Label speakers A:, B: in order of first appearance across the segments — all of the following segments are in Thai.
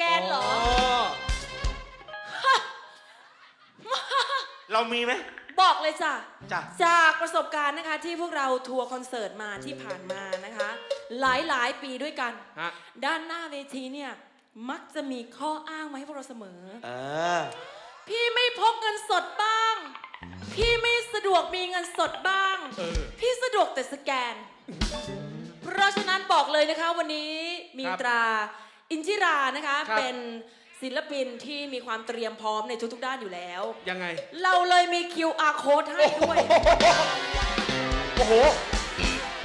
A: แกนเหรอ
B: เรามีไหม
A: บอกเลยจ้ะ
B: จ้ะ
A: จากประสบการณ์นะคะที่พวกเราทัวร์คอนเสิร์ตมาที่ผ่านมานะคะ หลายหลายๆปีด้วยกัน
C: ฮะ
A: ด้านหน้าเวทีเนี่ยมักจะมีข้ออ้างมาให้พวกเราเสมอ
B: เออ
A: พี่ไม่พกเงินสดบ้าง พี่ไม่สะดวกมีเงินสดบ้าง
C: เออ
A: พี่สะดวกแต่สแกน เพราะฉะนั้นบอกเลยนะคะวันนี้มี
C: ครับ
A: ตรา อินทิรานะคะ
C: ครับ
A: เป็นศิลปินที่มีความเตรียมพร้อมในทุกๆด้านอยู่แล้ว
C: ยังไง
A: เราเลยมี QR code ให้ด้วย
C: โอ้โห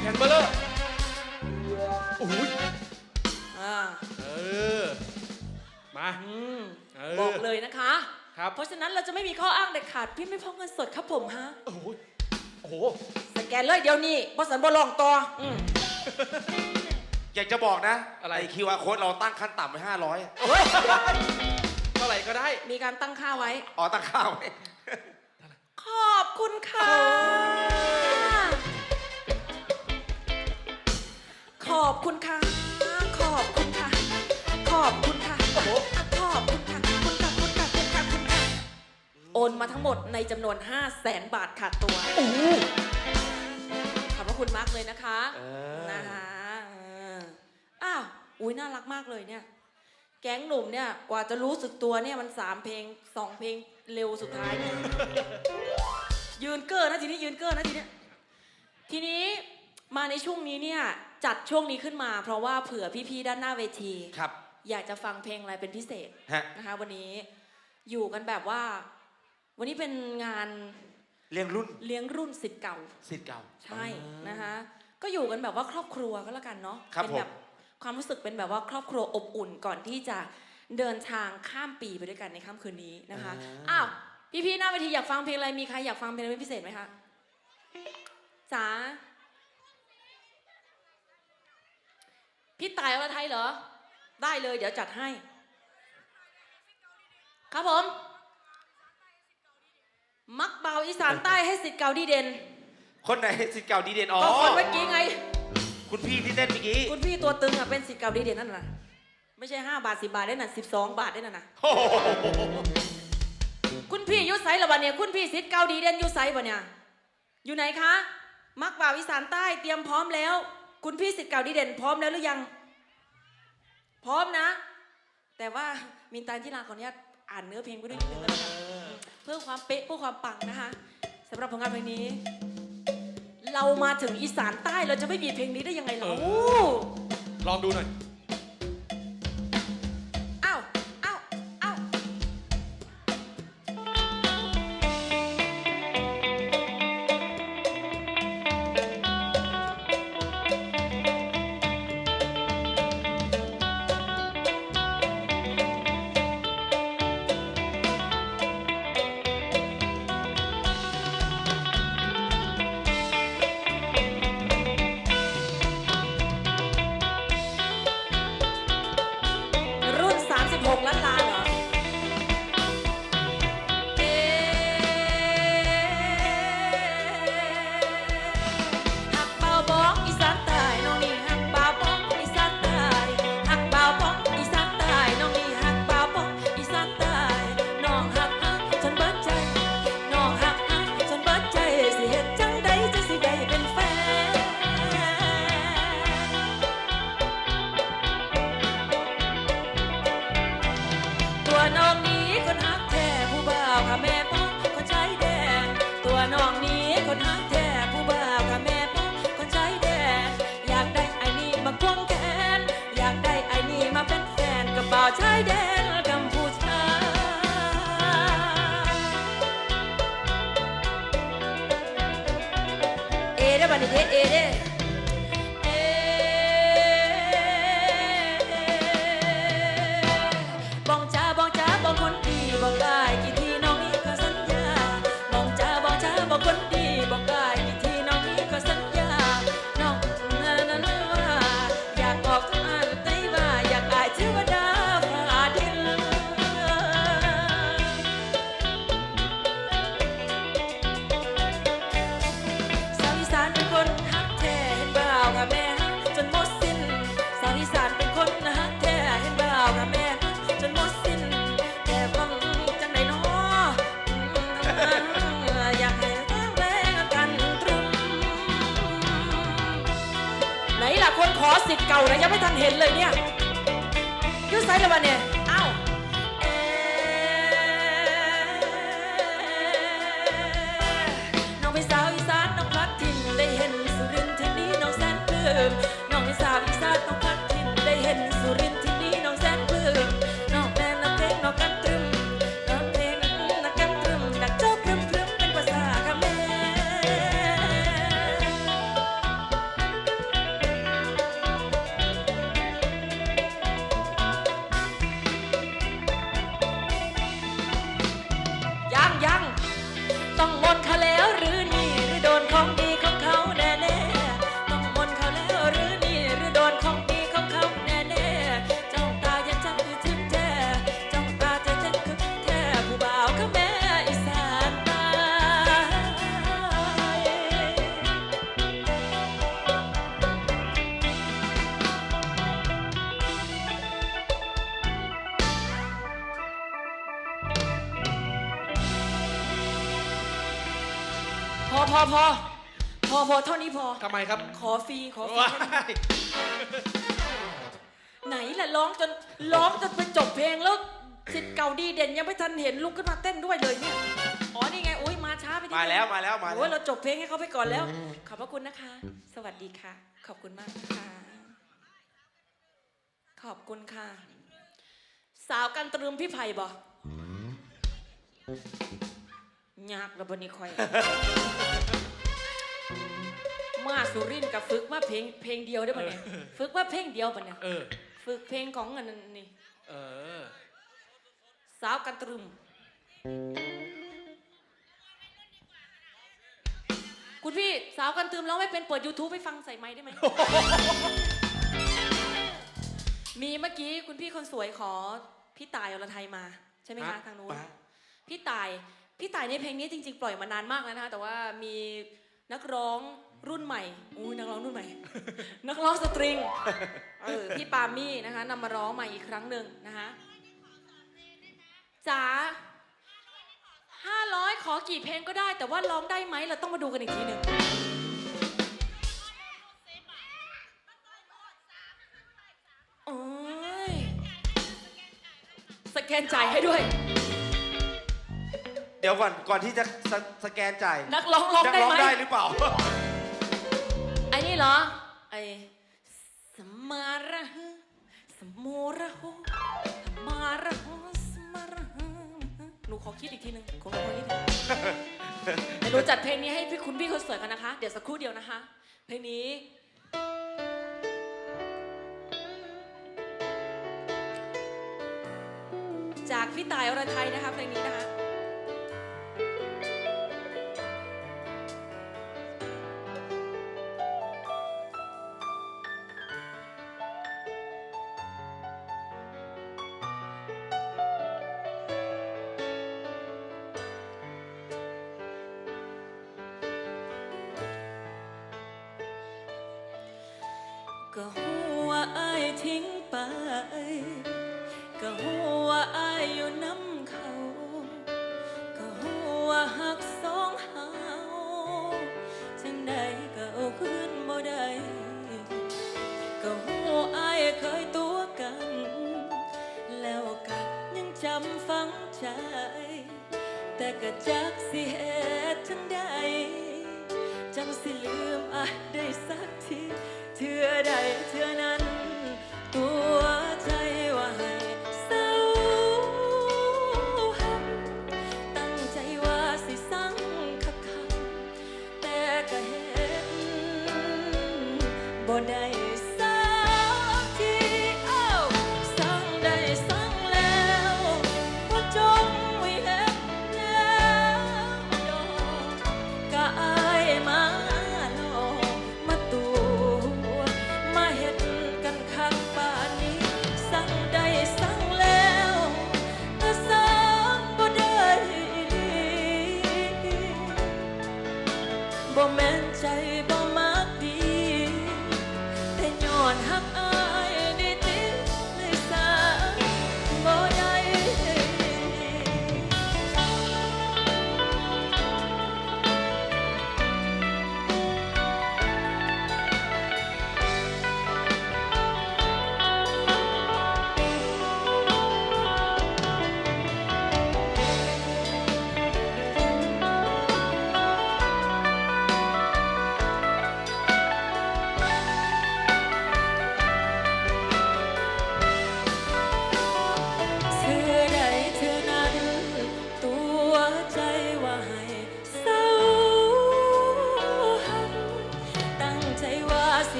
C: แผ่นเบลเลอร์โอ้โห
A: อ่า
C: เออ มา
A: อืม
C: เออ
A: บอกเลยนะคะ
C: ครับ
A: เพราะฉะนั้นเราจะไม่มีข้ออ้างเด็ดขาด พี่ไม่พกเงินสดครับผมฮะ
C: โอ้โหโอ้โห
A: สแกนเลยเดี๋ยวนี้บอสันบอลองต่ออืม
B: อยากจะบอกนะ
C: อะไร
B: ไอ้ QR code เราตั้งขั้นต่ำไว้ห้าร้อย
C: เฮ้ยเท่าไหร่ก็ได้
A: มีการตั้งค่าไว้
B: อ๋อตั้งข้าวไว้
A: ขอบคุณค่ะ ขอบคุณค่ะ ขอบคุณค่ะ ขอบคุณค่ะ
C: โอ้โห
A: ขอบคุณค่ะ คุณค่ะ คุณค่ะ คุณค่ะ คุณค่ะ โอนมาทั้งหมดในจำนวน 5 0 0แสนบาทขาดตัว
C: โอ้โห
A: ขอบพระคุณมากเลยนะคะ
B: เออ
A: นะคะเออ อ้าวอุ้ยน่ารักมากเลยเนี่ย แก๊งหนุ่มเนี่ยกว่าจะรู้สึกตัวเนี่ยมันสามเพลงสองเพลงเร็วสุดท้ายเนี่ยยืนเกอร์นะทีนี้ยืนเกอร์นะทีเนี้ยทีนี้มาในช่วงนี้เนี่ยจัดช่วงนี้ขึ้นมา เพราะว่าเผื่อพี่ๆด้านหน้าเวที
B: ครับ
A: อยากจะฟังเพลงอะไรเป็นพิเศษ
B: ฮะ
A: นะคะ วันนี้อยู่กันแบบว่า วันนี้เป็นงาน
B: เลี้ยงรุ่น
A: เลี้ยงรุ่นสิทธิ์เก่า
B: สิทธิ์เก่า
A: ใช่นะคะ ก็อยู่กันแบบว่าครอบครัวก็แล้วกันเนาะ
B: ครับ
A: เป็นแบบ ความรู้สึกเป็นแบบว่าครอบครัวอบอุ่นก่อนที่จะเดินทางข้ามปีไปด้วยกันในค่ำคืนนี้นะคะอ้าวพี่ๆหน้าเวทีอยากฟังเพลงอะไรมีใครอยากฟังเพลงอะไรเป็นพิเศษไหมคะจ๋าพี่ตายอรไทยเหรอ ได้เลย เดี๋ยวจัดให้ ครับผม มักเบาอีสานใต้ให้สิทธิ์เก่าดีเด่น
B: คนไหนสิทธิ์เก่าดีเด่นอ๋อ
A: ก็คนเมื่อกี้ไง
B: คุณพี่ที่เต้นเมื่อกี้
A: คุณพี่ตัวตึงอะเป็นสิทธิ์เก่าดีเด่นนั่นน่ะ ไม่ใช่ 5 บาท 10 บาทได้น่ะ12 บาทได้น่ะนะ
B: โอ้โห
A: คุณพี่อยุไสละบัดเนี่ยคุณพี่สิทธิ์เก่าดีเด่นอยุไสบ่เนี่ยอยู่ไหนคะ มักบ่าวอีสานใต้เตรียมพร้อมแล้ว คุณพี่สิทธิ์เก่าดีเด่นพร้อมแล้วหรือยัง พร้อมนะ แต่ว่ามินตาที่ลาขออนุญาตอ่านเนื้อเพลงไปด้วยนิดนึงแล้วกันเพื่อความเป๊ะเพื่อความปังนะคะสำหรับผลงานเพลงนี้ เรามาถึงอีสานใต้เราจะไม่มีเพลงนี้ได้ยังไงเรา
C: เอลองดูหน่อย
A: พอพอพอพอพอเท่านี้พอ ทำ
C: ไมครับ
A: ขอฟรีขอฟรี
C: ว้าย
A: ไหนล่ะร้องจนร้องจนไปจบเพลงแล้วสิทธิ์เก่าดีเด่นยังไม่ทันเห็นลุกขึ้นมาเต้นด้วยเลยเนี่ยอ๋อนี่ไงอุ้ยมาช้าไปนิดนึง
B: มาแล้วมาแล้วมา
A: โอ้ย
B: แล้ว
A: เราจบเพลงให้เขาไปก่อนแล้ว ขอบพระคุณนะคะ สวัสดีค่ะ ขอบคุณมากนะคะขอบคุณค่ะ สาวกันตรึมพี่ไผ่บ่ ยากระบนี้คอย มาสุรินทร์กับฝึกมาเพลงเพลงเดียวได้ปะเนี่ยฝึกมาเพลงเดียวปะเนี่ย
C: เออ
A: ฝึกเพลงของอันนั้นนี่
C: เออ
A: สาวกันตรึม คุณพี่สาวกันตรึมร้องไม่เป็นเปิด YouTube ให้ฟังใส่ไม้ได้ไหม มีเมื่อกี้คุณพี่คนสวยขอพี่ตายอรไทยมา ใช่ไหมคะ
B: ฮะ
A: ทางนู้น
B: มา
A: พี่ตาย พี่ต่ายในเพลงนี้จริง ๆ ปล่อยมานานมากแล้วนะคะแต่ว่ามีนักร้องรุ่นใหม่อุ้ยนักร้องรุ่นใหม่ นักร้องสตริงเออพี่ปามี่นะคะนำมาร้องใหม่อีกครั้งหนึ่งนะคะจ๋าห้าร้อยขอกี่เพลงก็ได้ แต่ว่าร้องได้ไหมเราต้องมาดูกันอีกทีหนึ่งโอ้ยสแกนจ่ายให้ด้วย
B: เดี๋ยวก่อนก่อนที่จะสสแกนจ่าย
A: นักร้องร้อง
B: นัก
A: ได้
B: ร้อง
A: ไหม
B: ได้หรือเปล่า
A: ไอ้นี่เหรอ ไอ้สมาระหึสโมระโหสมาระโหสมาระหึหนูขอคิดอีกทีหนึ่งขอขอคิดอีกทีเดี๋ยวหนูจัดเพลงนี้ให้พี่คุณพี่คนสวยกันนะคะ เดี๋ยวสักครู่เดียวนะคะ เพลงนี้ จากพี่ตายอรไทยนะคะเพลงนี้นะคะ ใจ แต่ก็จักสิเหตุจังใดจังสิ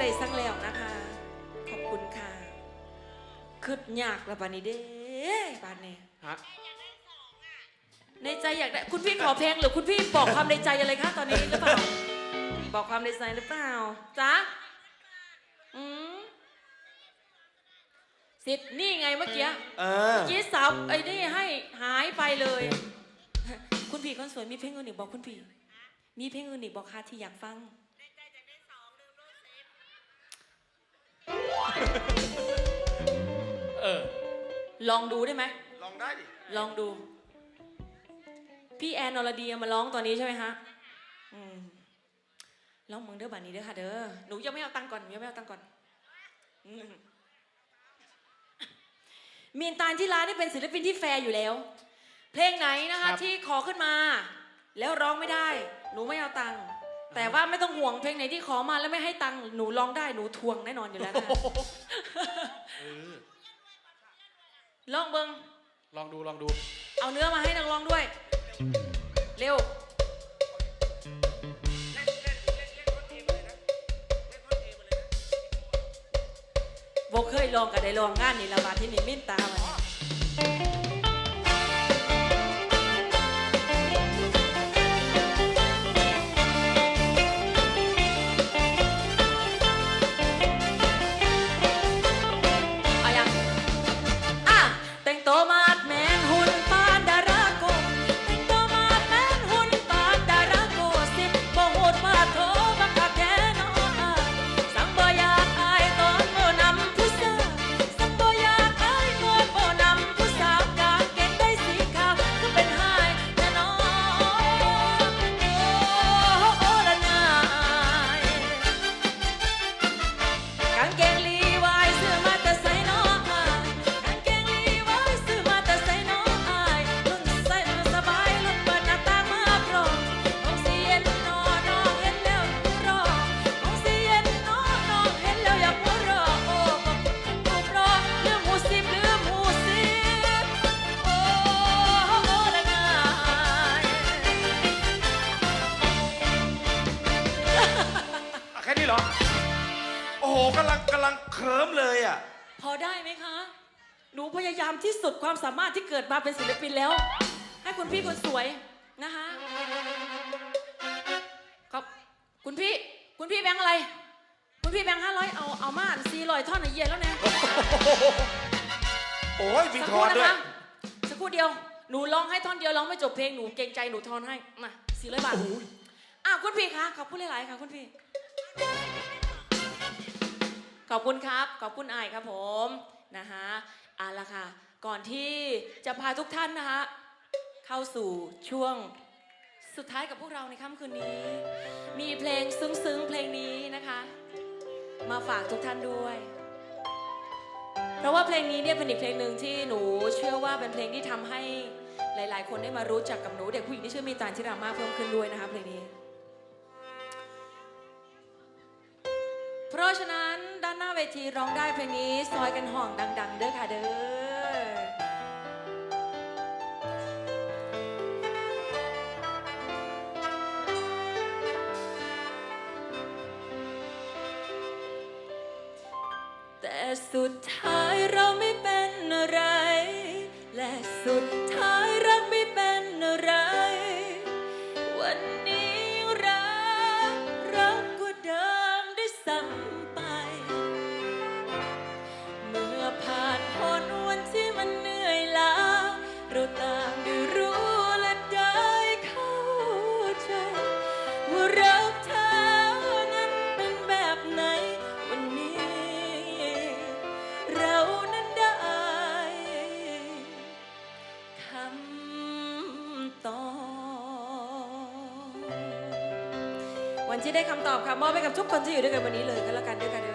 A: สั่งได้สั่งแล้วนะคะ ขอบคุณค่ะคืดยากแล้วบานนี้เด้บานนี้
C: ฮะ
A: ในใจอยากได้คุณพี่ขอเพลงหรือคุณพี่บอกความในใจอะไรคะตอนนี้หรือเปล่าบอกความในใจหรือเปล่าจ๊ะอืมสิทธิ์นี่ไงเมื่อกี้
B: เออ
A: เมื่อกี้สาวไอ้นี่ให้หายไปเลย คุณพี่คนสวยมีเพลงอื่นอีกบอกคุณพี่มีเพลงอื่นอีกบอกค่ะที่อยากฟัง
C: เออ
A: ลองดูได้ไหม
B: ลองได้ดิ
A: ลองดู พี่แอนอรดีมาร้องตอนนี้ใช่ไหมฮะ อืมร้องมึงเด้อบัดนี้เด้อค่ะเด้อ หนูยังไม่เอาตังค์ก่อนหนูยังไม่เอาตังค์ก่อนอืมมีนตาลที่ร้านนี่เป็นศิลปินที่แฟร์อยู่แล้ว เพลงไหนนะคะ
C: ครับ
A: ที่ขอขึ้นมา แล้วร้องไม่ได้ หนูไม่เอาตังค์ แต่ว่าไม่ต้องห่วงเพลงไหนที่ขอมาแล้วไม่ให้ตังค์หนูร้องได้หนูทวงแน่นอนอยู่แล้วนะคะ
C: เออ
A: ลองเบิง
C: ลองดูลองดู
A: เอาเนื้อมาให้นักร้องด้วย เร็วบอกเคยลองกับได้ลองงานนี่ละบาทที่นี่มิ้นตามันายามที่สุดความสามารถที่เกิดมาเป็นศิลปินแล้ว ให้คุณพี่คนสวยนะคะขอบคุณพี่คุณพี่แบงค์อะไร คุณพี่แบงค์ห้าร้อยเอาเอามาสี่ร้อยท่อนหน่อยเย็นแล้วเนี่ย
B: โอ้ยมี
A: สัก
B: ท
A: ค
B: อ
A: รู่
B: น
A: นะ
B: ด้วย
A: คะสักครู่เดียวหนูร้องให้ท่อนเดียวร้องไม่จบเพลงหนูเกรงใจหนูทอนให้มาสี่ร้อยบาทอ้าวคุณพี่คะขอบคุณหลายๆค่ะคุณพี่ ขอบคุณครับ ขอบคุณอายครับผม นะคะ เอาละค่ะ ก่อนที่จะพาทุกท่านนะคะเข้าสู่ช่วงสุดท้ายกับพวกเราในค่ำคืนนี้ มีเพลงซึ้งๆเพลงนี้นะคะ มาฝากทุกท่านด้วย เพราะว่าเพลงนี้เนี่ยเป็นอีกเพลงหนึ่งที่หนูเชื่อว่าเป็นเพลงที่ทำให้หลาย ๆ คนได้มารู้จักกับหนูเด็กผู้หญิงที่ชื่อเมตาชิรามาเพิ่มขึ้นด้วยนะคะเพลงนี้ เพราะฉะนั้นานหน้าเวทีร้องได้เพลงนี้ ซอยกันห่องดัง ๆ เด้อค่ะเด้อแต่สุดท้ายเราไม่ำตอบค่ะมอบให้กับทุกคนที่อยู่ด้วยกันวันนี้เลยก็แล้วกันด้วยกัน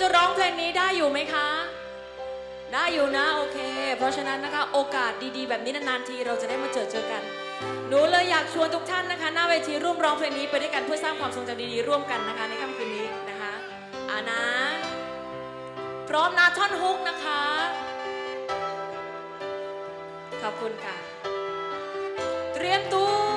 A: จะร้องเพลงนี้ได้อยู่ไหมคะ ได้อยู่นะโอเค เพราะฉะนั้นนะคะโอกาสดีๆ แบบนี้นานๆทีเราจะได้มาเจอเจอกัน หนูเลยอยากชวนทุกท่านนะคะ หน้าเวทีร่วมร้องเพลงนี้ไปด้วยกันเพื่อสร้างความทรงจำดีๆร่วมกันนะคะ ในค่ำคืนนี้นะคะอานะ พร้อมนะท่อนฮุกนะคะ ขอบคุณค่ะ เตรียมตัว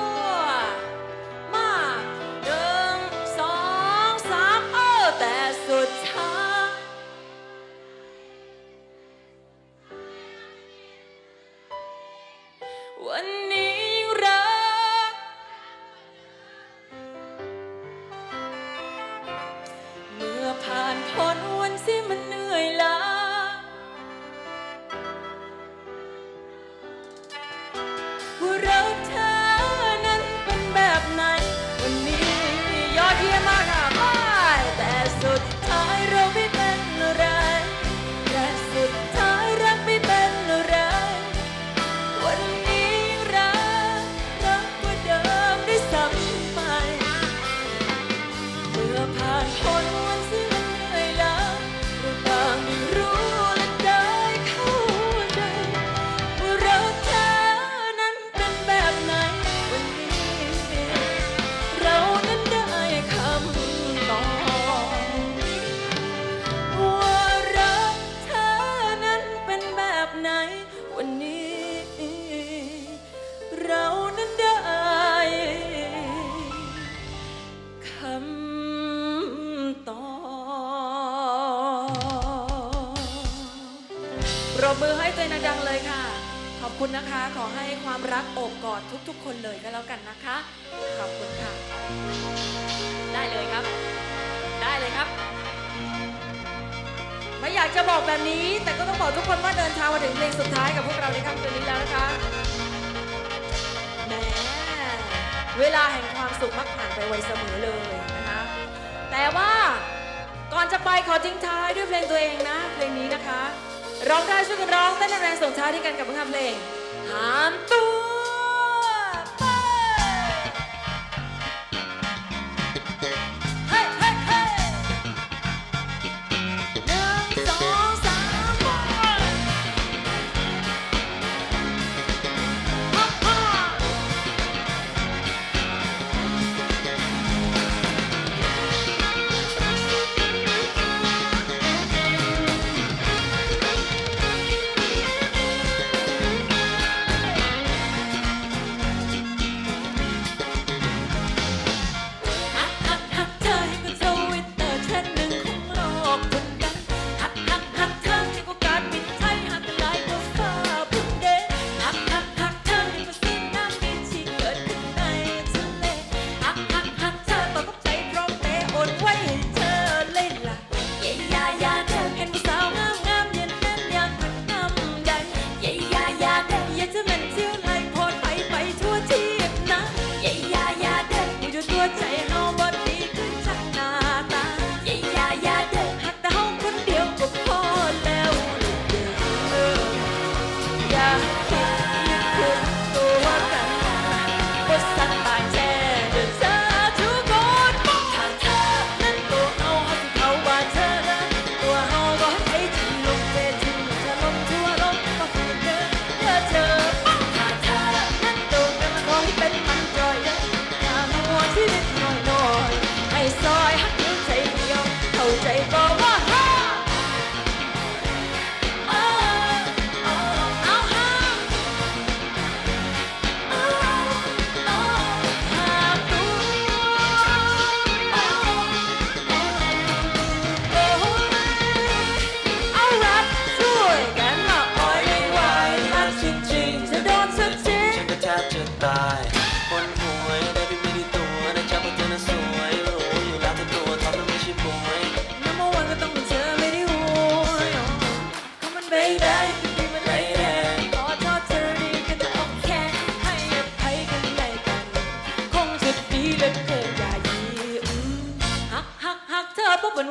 A: คน คุณนะคะ ขอให้ความรักโอบกอดทุกๆ คนเลยก็แล้วกันนะคะ ขอบคุณค่ะ ได้เลยครับ ได้เลยครับ ไม่อยากจะบอกแบบนี้ แต่ก็ต้องบอกทุกคนว่าเดินทางมาถึงเพลงสุดท้ายกับพวกเราในค่ำคืนนี้แล้วนะคะแหมเวลาแห่งความสุขมักผ่านไปไวเสมอเลยนะคะ แต่ว่าก่อนจะไปขอทิ้งท้ายด้วยเพลงตัวเองนะ เพลงนี้นะคะร้องได้ช่วยกันร้องเต้นแรงส่งท้ายที่กันกับเพลง หา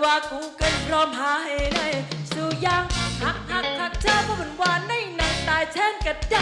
A: ว่ากูเกันพร้อมหาให้ได้สู้ยังหักหักหักเธอเพราะเป็นวานในหนังตายแทนกระได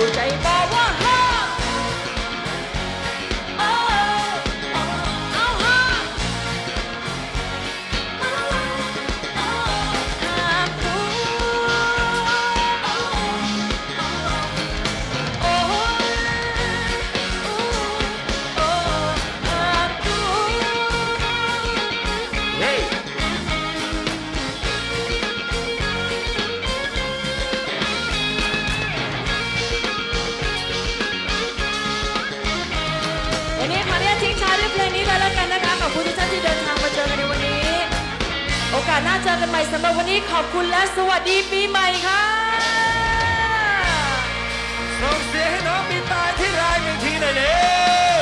A: ดียวเอบคุณและสวัสดีปีใหม่ค่ะ
B: ส่งเสียงให้น้องมีตายที่รายหนึ่งทีหน่อยเร็ว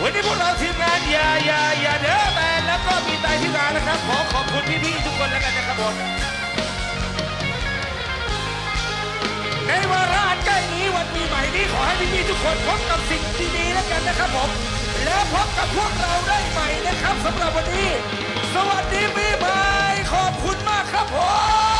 B: วันนี้พวกเราทีมงานอย่าอย่าอย่าเด้อแบนแล้วก็มีตายที่รายนะครับ ขอขอบคุณพี่ๆทุกคนแล้วกันนะครับผมในวาระใกล้นี้วันปีใหม่นี้ขอให้พี่ๆทุกคนพบกับสิ่งดีๆแล้วกันนะครับผม แล้วพบกับพวกเราได้ใหม่นะครับสำหรับวันนี้ สวัสดีปีใหม่ขอบคุณมากครับผม